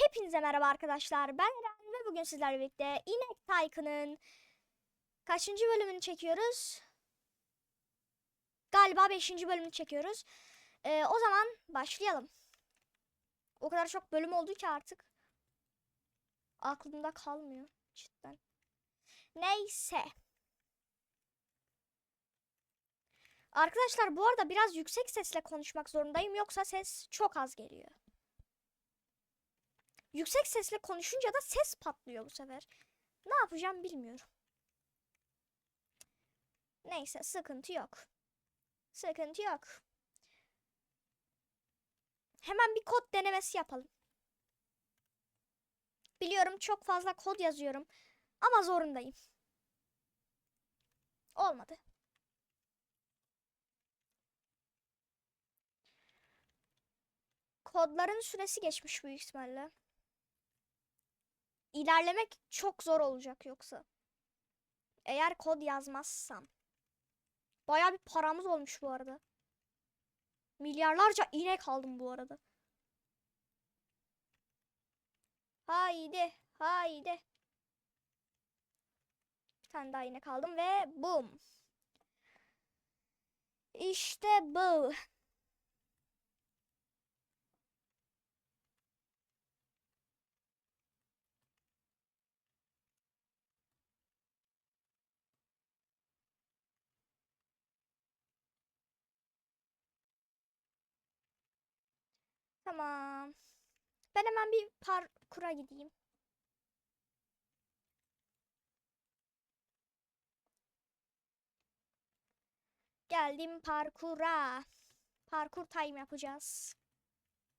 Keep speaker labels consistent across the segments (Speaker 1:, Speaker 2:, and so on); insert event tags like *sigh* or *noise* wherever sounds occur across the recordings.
Speaker 1: Hepinize merhaba arkadaşlar. Ben Eren ve bugün sizlerle birlikte İnek Tycoon'ın kaçıncı bölümünü çekiyoruz? Galiba 5. bölümünü çekiyoruz. Ee, o zaman başlayalım. O kadar çok bölüm oldu ki artık aklımda kalmıyor cidden. Neyse. Arkadaşlar bu arada biraz yüksek sesle konuşmak zorundayım yoksa ses çok az geliyor. Yüksek sesle konuşunca da ses patlıyor bu sefer. Ne yapacağım bilmiyorum. Neyse sıkıntı yok. Sıkıntı yok. Hemen bir kod denemesi yapalım. Biliyorum çok fazla kod yazıyorum ama zorundayım. Olmadı. Kodların süresi geçmiş büyük ihtimalle. İlerlemek çok zor olacak yoksa. Eğer kod yazmazsam. Baya bir paramız olmuş bu arada. Milyarlarca inek aldım bu arada. Haydi, haydi. Bir tane daha inek aldım ve boom. İşte bu. Tamam. Ben hemen bir parkura gideyim. Geldim parkura. Parkur time yapacağız.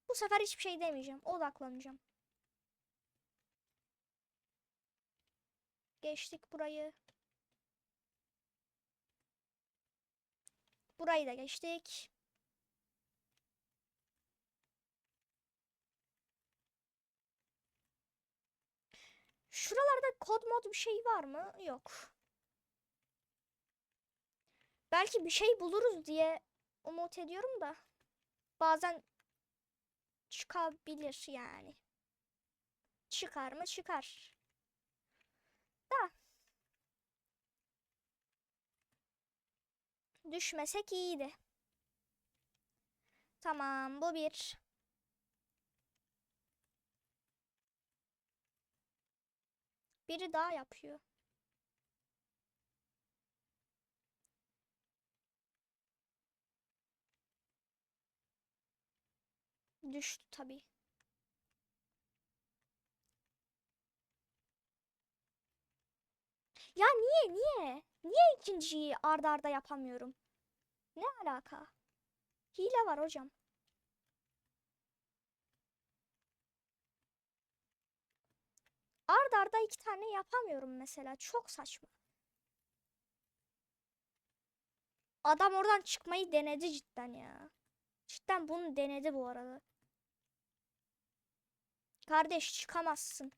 Speaker 1: Bu sefer hiçbir şey demeyeceğim. Odaklanacağım. Geçtik burayı. Burayı da geçtik. Şuralarda kod mod bir şey var mı? Yok. Belki bir şey buluruz diye umut ediyorum da bazen çıkabilir yani. Çıkar mı? Çıkar. Da. Düşmesek iyiydi. Tamam bu bir. Biri daha yapıyor. Düştü tabii. Ya niye niye? Niye ikinciyi arda arda yapamıyorum? Ne alaka? Hile var hocam. Arda arda iki tane yapamıyorum mesela. Çok saçma. Adam oradan çıkmayı denedi cidden ya. Cidden bunu denedi bu arada. Kardeş çıkamazsın.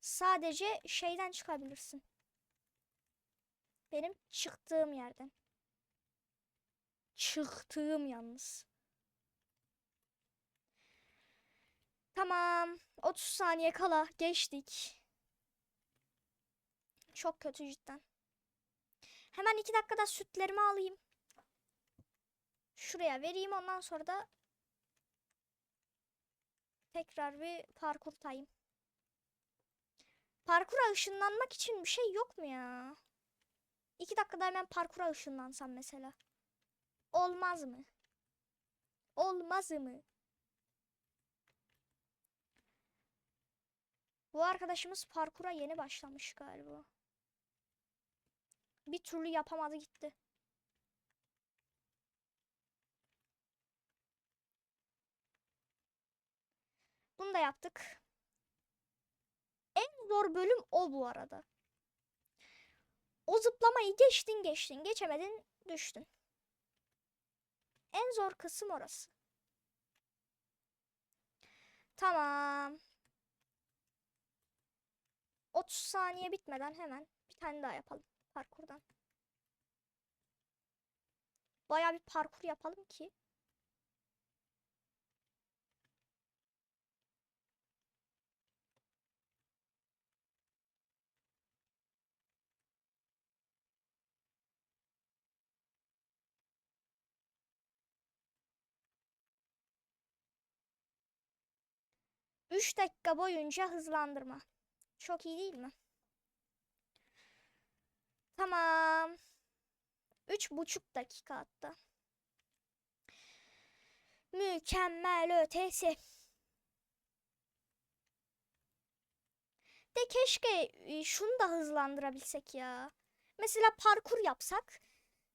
Speaker 1: Sadece şeyden çıkabilirsin. Benim çıktığım yerden. Çıktığım yalnız. Tamam. 30 saniye kala geçtik. Çok kötü cidden. Hemen 2 dakikada sütlerimi alayım. Şuraya vereyim ondan sonra da tekrar bir parkur tayım. Parkura ışınlanmak için bir şey yok mu ya? 2 dakikada hemen parkura ışınlansam mesela. Olmaz mı? Olmaz mı? Bu arkadaşımız parkura yeni başlamış galiba. Bir türlü yapamadı gitti. Bunu da yaptık. En zor bölüm o bu arada. O zıplamayı geçtin geçtin geçemedin düştün. En zor kısım orası. Tamam. 30 saniye bitmeden hemen bir tane daha yapalım parkurdan. Baya bir parkur yapalım ki. Üç dakika boyunca hızlandırma. Çok iyi değil mi? Tamam. Üç buçuk dakika hatta. Mükemmel ötesi. De keşke e, şunu da hızlandırabilsek ya. Mesela parkur yapsak.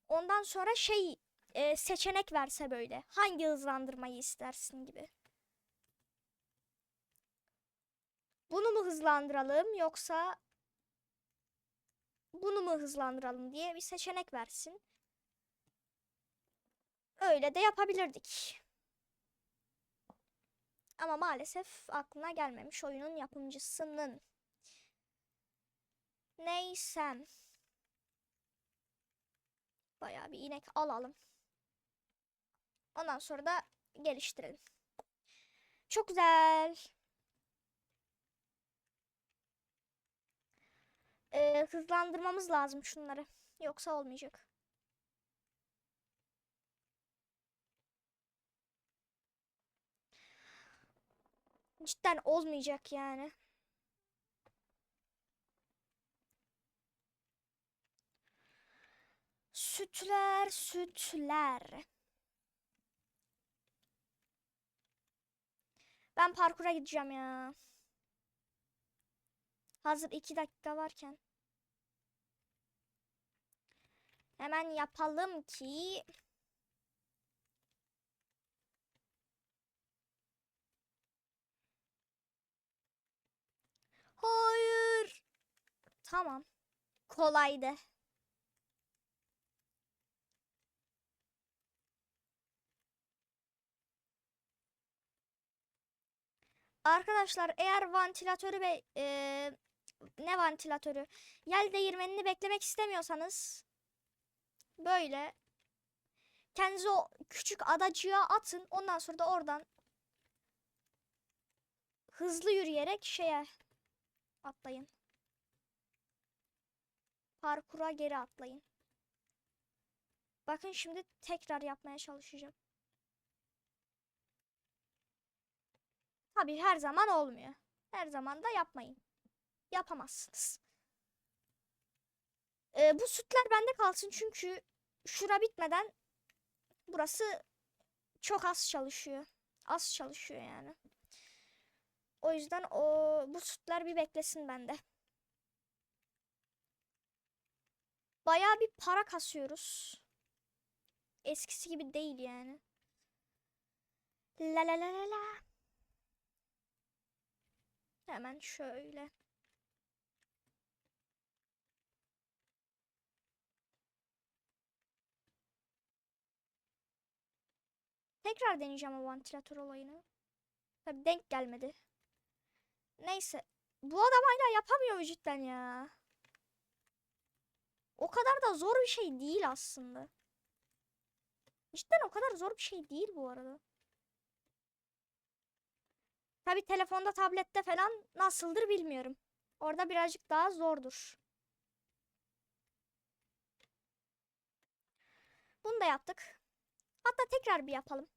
Speaker 1: Ondan sonra şey e, seçenek verse böyle. Hangi hızlandırmayı istersin gibi. Bunu mu hızlandıralım yoksa bunu mu hızlandıralım diye bir seçenek versin. Öyle de yapabilirdik. Ama maalesef aklına gelmemiş oyunun yapımcısının. Neyse. Bayağı bir inek alalım. Ondan sonra da geliştirelim. Çok güzel. Ee, hızlandırmamız lazım şunları. Yoksa olmayacak. Cidden olmayacak yani. Sütler, sütler. Ben parkura gideceğim ya. Hazır iki dakika varken. Hemen yapalım ki Hayır. Tamam. Kolaydı. Arkadaşlar eğer vantilatörü ve ne vantilatörü yel değirmenini beklemek istemiyorsanız böyle kendinizi o küçük adacığa atın ondan sonra da oradan hızlı yürüyerek şeye atlayın. Parkura geri atlayın. Bakın şimdi tekrar yapmaya çalışacağım. Tabii her zaman olmuyor. Her zaman da yapmayın. Yapamazsınız. Ee, bu sütler bende kalsın çünkü şura bitmeden burası çok az çalışıyor. Az çalışıyor yani. O yüzden o bu sütler bir beklesin bende. Bayağı bir para kasıyoruz. Eskisi gibi değil yani. La la la la la. Hemen şöyle. Tekrar deneyeceğim o vantilatör olayını. Tabii denk gelmedi. Neyse. Bu adam hala yapamıyor mu cidden ya? O kadar da zor bir şey değil aslında. Cidden o kadar zor bir şey değil bu arada. Tabi telefonda, tablette falan nasıldır bilmiyorum. Orada birazcık daha zordur. Bunu da yaptık. Hatta tekrar bir yapalım.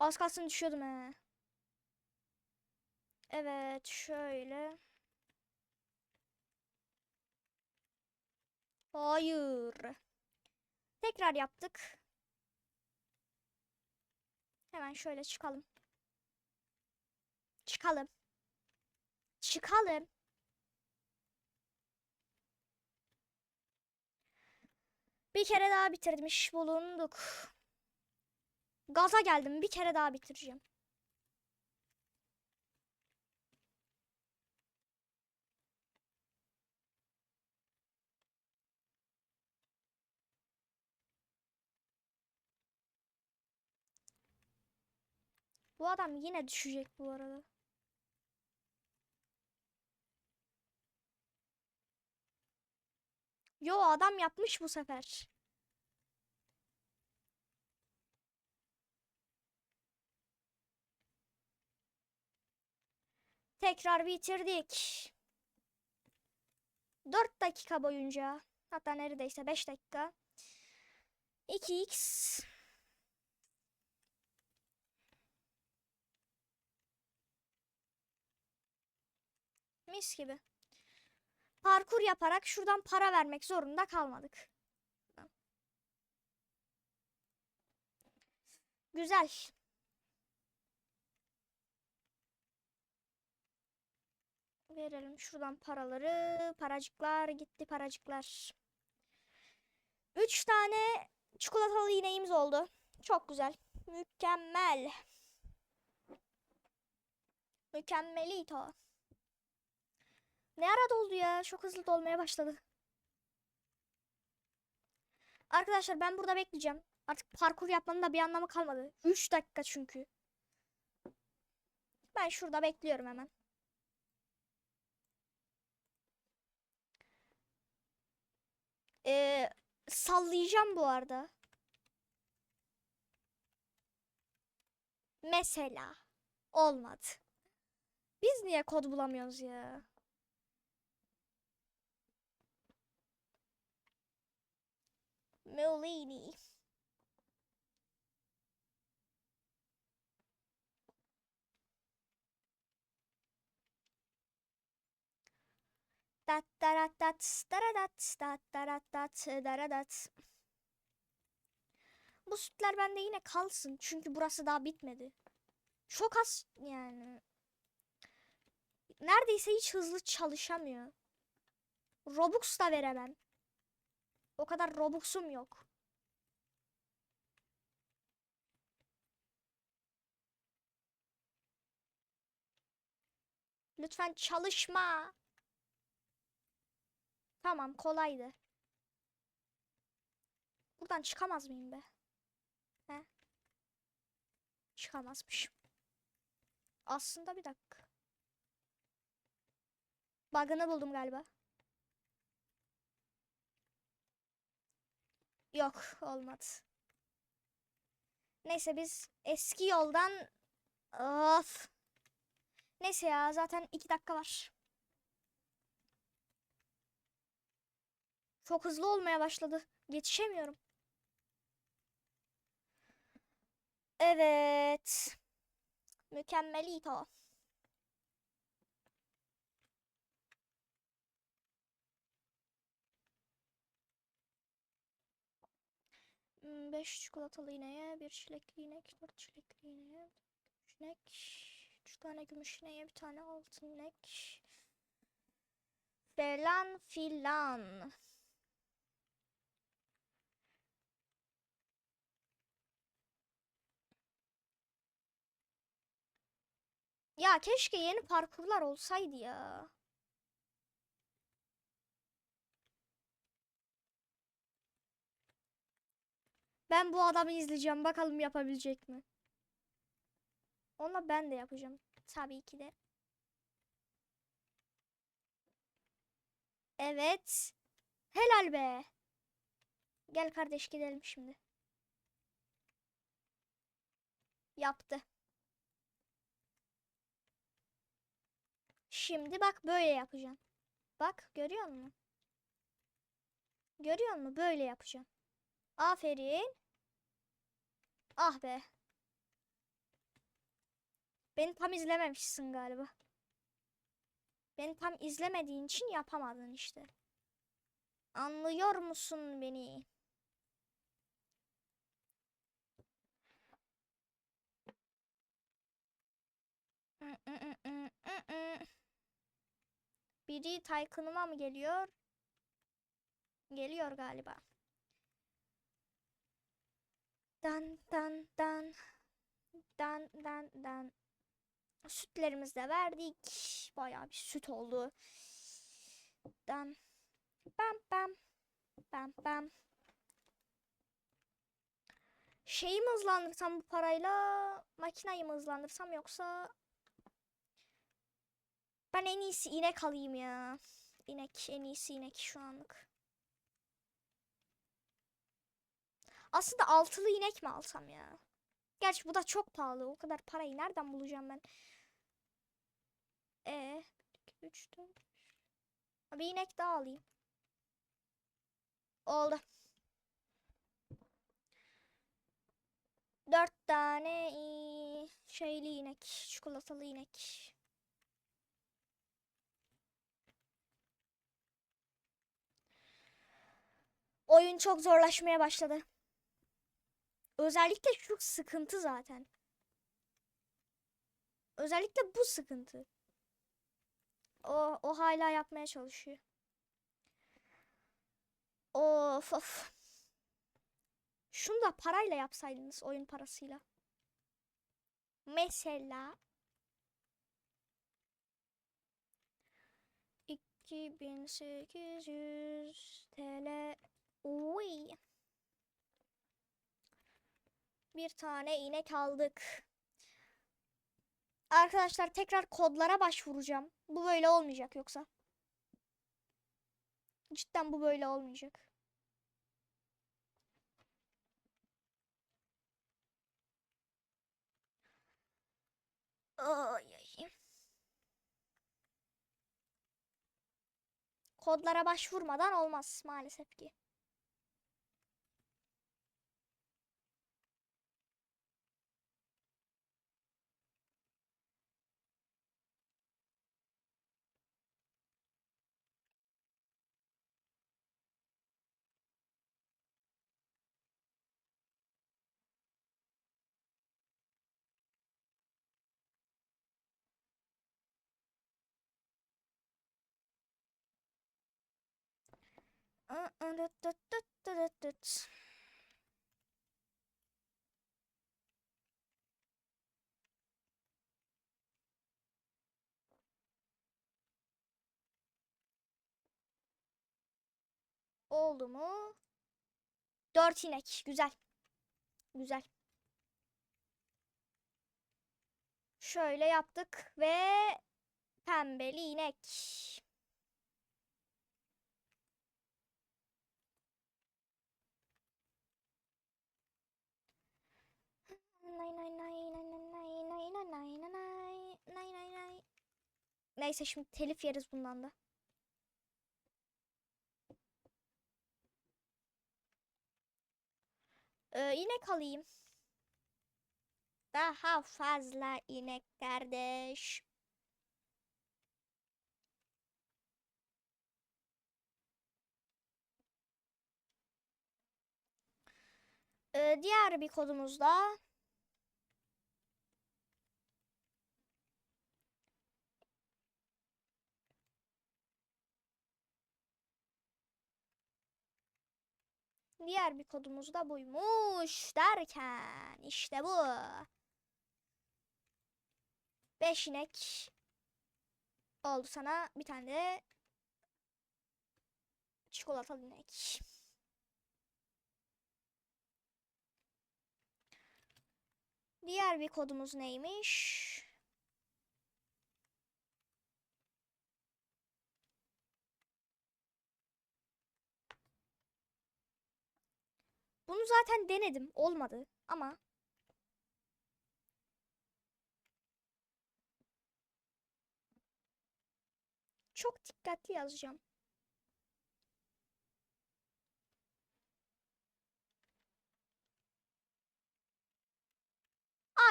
Speaker 1: Az kalsın düşüyordum he. Evet şöyle. Hayır. Tekrar yaptık. Hemen şöyle çıkalım. Çıkalım. Çıkalım. Bir kere daha bitirmiş bulunduk. Gaza geldim. Bir kere daha bitireceğim. Bu adam yine düşecek bu arada. Yo adam yapmış bu sefer. Tekrar bitirdik. 4 dakika boyunca hatta neredeyse 5 dakika 2x mis gibi. Parkur yaparak şuradan para vermek zorunda kalmadık. Güzel. Verelim şuradan paraları. Paracıklar gitti paracıklar. Üç tane çikolatalı iğneğimiz oldu. Çok güzel. Mükemmel. Mükemmelito. Ne ara doldu ya? Çok hızlı dolmaya başladı. Arkadaşlar ben burada bekleyeceğim. Artık parkur yapmanın da bir anlamı kalmadı. 3 dakika çünkü. Ben şurada bekliyorum hemen. Ee, sallayacağım bu arada. Mesela olmadı. Biz niye kod bulamıyoruz ya? Mullini. Dat darat dat daradat dat darat dat daradat. Bu sütler bende yine kalsın çünkü burası daha bitmedi. Çok az yani. Neredeyse hiç hızlı çalışamıyor. Robux da veremem. O kadar Robux'um yok. Lütfen çalışma. Tamam kolaydı. Buradan çıkamaz mıyım be? He? Çıkamazmışım. Aslında bir dakika. Bug'ını buldum galiba. Yok olmadı. Neyse biz eski yoldan of. Neyse ya zaten iki dakika var. Çok hızlı olmaya başladı. Yetişemiyorum. Evet. Mükemmelito. Hmm, Beş çikolatalı iğneye, bir çilekli inek, dört çilekli iğneye, gümüş inek, üç tane gümüş ineğe, bir tane altın inek. Falan filan. Ya keşke yeni parkurlar olsaydı ya. Ben bu adamı izleyeceğim. Bakalım yapabilecek mi? Onunla ben de yapacağım. Tabii ki de. Evet. Helal be. Gel kardeş gidelim şimdi. Yaptı. Şimdi bak böyle yapacağım. Bak görüyor musun? Görüyor musun? Böyle yapacağım. Aferin. Ah be. Beni tam izlememişsin galiba. Beni tam izlemediğin için yapamadın işte. Anlıyor musun beni? Biri Tycoon'uma mı geliyor? Geliyor galiba. Dan dan dan. Dan dan dan. Sütlerimizi de verdik. Bayağı bir süt oldu. Dan. Bam bam. Bam bam. Şeyi mi hızlandırsam bu parayla makinayı mı hızlandırsam yoksa ben en iyisi inek alayım ya. İnek en iyisi inek şu anlık. Aslında altılı inek mi alsam ya? Gerçi bu da çok pahalı. O kadar parayı nereden bulacağım ben? E 3 4 Bir inek daha alayım. Oldu. Dört tane şeyli inek. Çikolatalı inek. Oyun çok zorlaşmaya başladı. Özellikle şu sıkıntı zaten. Özellikle bu sıkıntı. O, o hala yapmaya çalışıyor. Of of. Şunu da parayla yapsaydınız oyun parasıyla. Mesela 2800 TL. Uy. Bir tane inek aldık. Arkadaşlar tekrar kodlara başvuracağım. Bu böyle olmayacak yoksa. Cidden bu böyle olmayacak. Ay, ay. Kodlara başvurmadan olmaz maalesef ki. Oldu mu? Dört inek. Güzel. Güzel. Şöyle yaptık ve pembeli inek. Neyse şimdi telif yeriz bundan da. Ee, inek alayım. Daha fazla inek kardeş. Ee, diğer bir kodumuzda Diğer bir kodumuz da buymuş derken işte bu. Beş inek oldu sana bir tane de çikolatalı inek. Diğer bir kodumuz neymiş? Zaten denedim. Olmadı ama çok dikkatli yazacağım.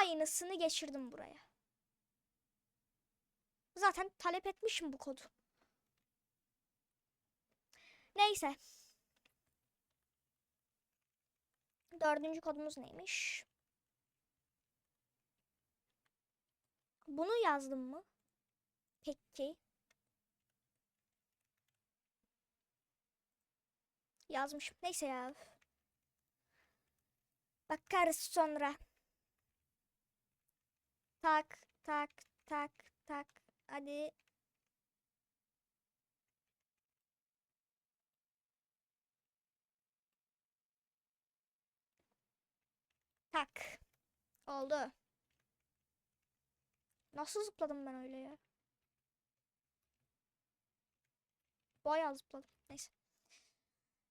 Speaker 1: Aynısını geçirdim buraya. Zaten talep etmişim bu kodu. Neyse. Dördüncü kodumuz neymiş? Bunu yazdım mı? Peki. Yazmışım. Neyse ya. Bakarız sonra. Tak tak tak tak. Hadi. Tak. Oldu. Nasıl zıpladım ben öyle ya? Bayağı zıpladım. Neyse.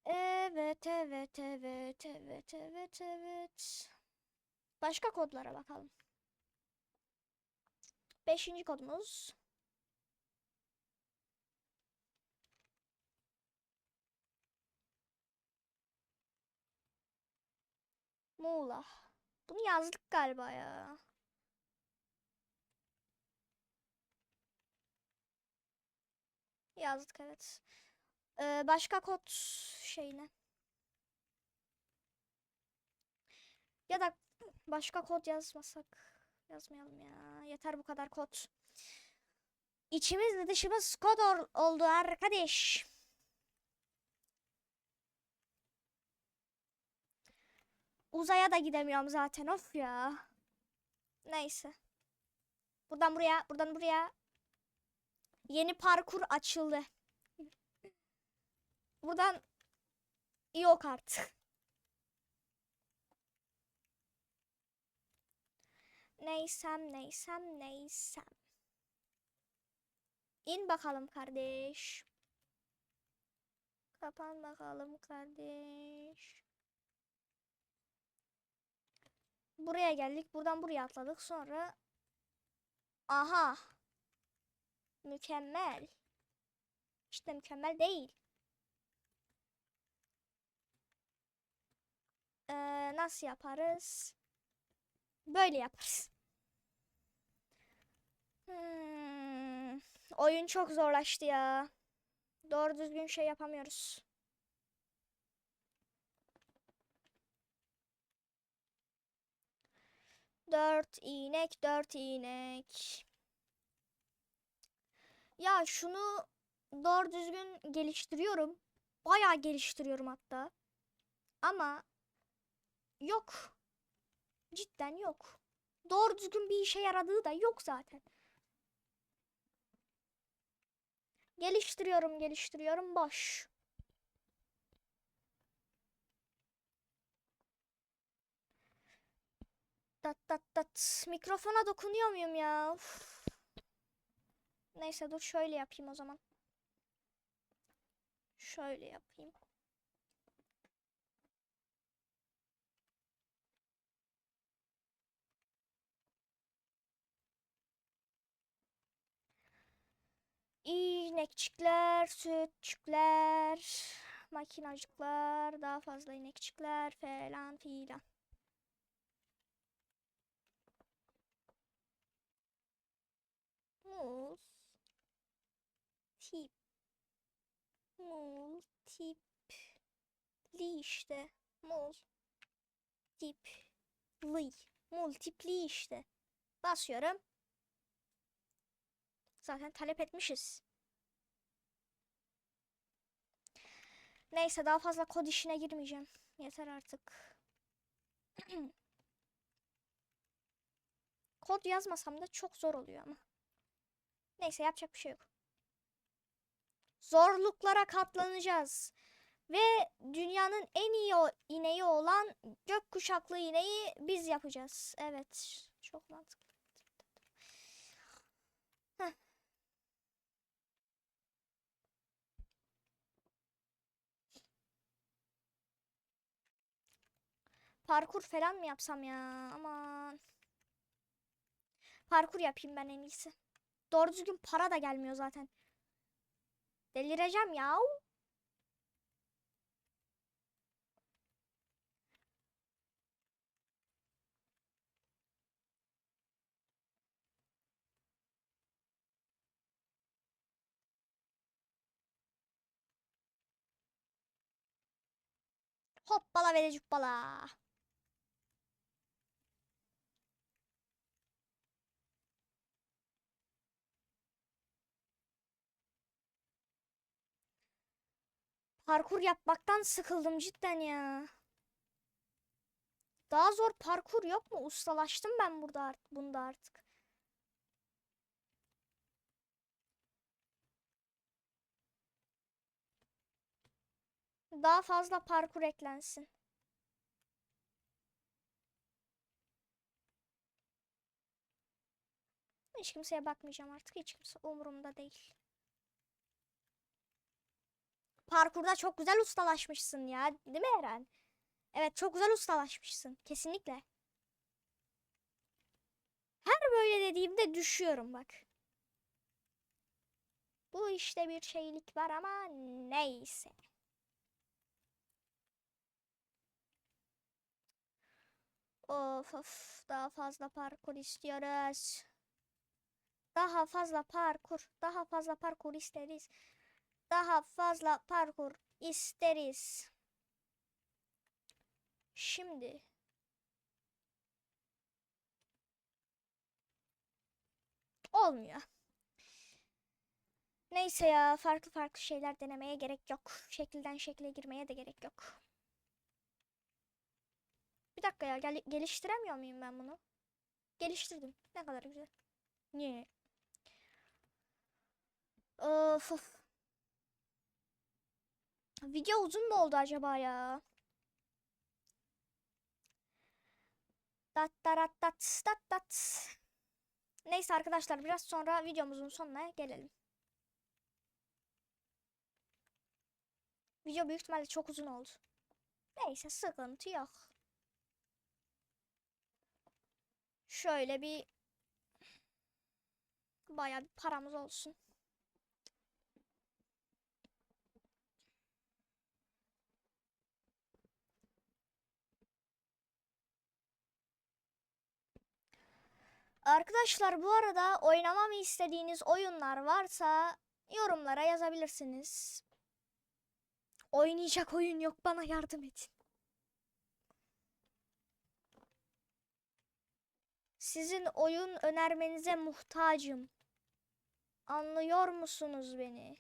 Speaker 1: Evet, evet, evet, evet, evet, evet. Başka kodlara bakalım. Beşinci kodumuz. Muğla. Bunu yazdık galiba ya. Yazdık evet. Ee, başka kod şeyine. Ya da başka kod yazmasak. Yazmayalım ya. Yeter bu kadar kod. İçimiz dışımız kod ol- oldu arkadaş. Uzaya da gidemiyorum zaten of ya. Neyse. Buradan buraya, buradan buraya. Yeni parkur açıldı. Buradan yok artık. Neysem, neysem, neysem. İn bakalım kardeş. Kapan bakalım kardeş. Buraya geldik. Buradan buraya atladık. Sonra aha. Mükemmel. İşte mükemmel değil. Ee, nasıl yaparız? Böyle yaparız. Hmm, oyun çok zorlaştı ya. Doğru düzgün şey yapamıyoruz. Dört inek, dört inek. Ya şunu doğru düzgün geliştiriyorum. Bayağı geliştiriyorum hatta. Ama yok. Cidden yok. Doğru düzgün bir işe yaradığı da yok zaten. Geliştiriyorum, geliştiriyorum. Boş. Dat dat dat. Mikrofona dokunuyor muyum ya? Uf. Neyse dur şöyle yapayım o zaman. Şöyle yapayım. İnekçikler, sütçükler, makinacıklar, daha fazla inekçikler falan filan. Muz. Tip. Muz. Tip. Li işte. Muz. Tip. Li. Multipli işte. Basıyorum. Zaten talep etmişiz. Neyse daha fazla kod işine girmeyeceğim. Yeter artık. *clears throat* Kod yazmasam da çok zor oluyor ama. Neyse yapacak bir şey yok. Zorluklara katlanacağız. Ve dünyanın en iyi ineği olan gökkuşaklı ineği biz yapacağız. Evet. Çok mantıklı. Parkur falan mı yapsam ya? Aman. Parkur yapayım ben en iyisi. Doğru düzgün para da gelmiyor zaten. Delireceğim ya. Hoppala ve cuppala. Parkur yapmaktan sıkıldım cidden ya. Daha zor parkur yok mu? Ustalaştım ben burada art bunda artık. Daha fazla parkur eklensin. Hiç kimseye bakmayacağım artık. Hiç kimse umurumda değil. Parkurda çok güzel ustalaşmışsın ya. Değil mi Eren? Evet çok güzel ustalaşmışsın. Kesinlikle. Her böyle dediğimde düşüyorum bak. Bu işte bir şeylik var ama neyse. Of of daha fazla parkur istiyoruz. Daha fazla parkur, daha fazla parkur isteriz. Daha fazla parkur isteriz. Şimdi olmuyor. Neyse ya farklı farklı şeyler denemeye gerek yok. Şekilden şekle girmeye de gerek yok. Bir dakika ya gel- geliştiremiyor muyum ben bunu? Geliştirdim. Ne kadar güzel. Niye? Of of. Video uzun mu oldu acaba ya? Dat darat dat dat dat. Neyse arkadaşlar biraz sonra videomuzun sonuna gelelim. Video büyük ihtimalle çok uzun oldu. Neyse sıkıntı yok. Şöyle bir bayağı bir paramız olsun. Arkadaşlar bu arada oynamamı istediğiniz oyunlar varsa yorumlara yazabilirsiniz. Oynayacak oyun yok bana yardım edin. Sizin oyun önermenize muhtacım. Anlıyor musunuz beni?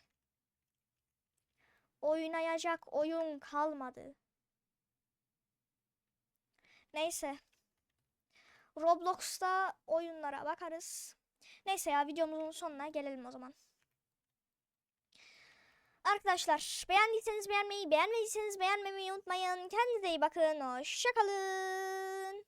Speaker 1: Oynayacak oyun kalmadı. Neyse. Roblox'ta oyunlara bakarız. Neyse ya videomuzun sonuna gelelim o zaman. Arkadaşlar beğendiyseniz beğenmeyi, beğenmediyseniz beğenmemeyi unutmayın. Kendinize iyi bakın. Hoşçakalın.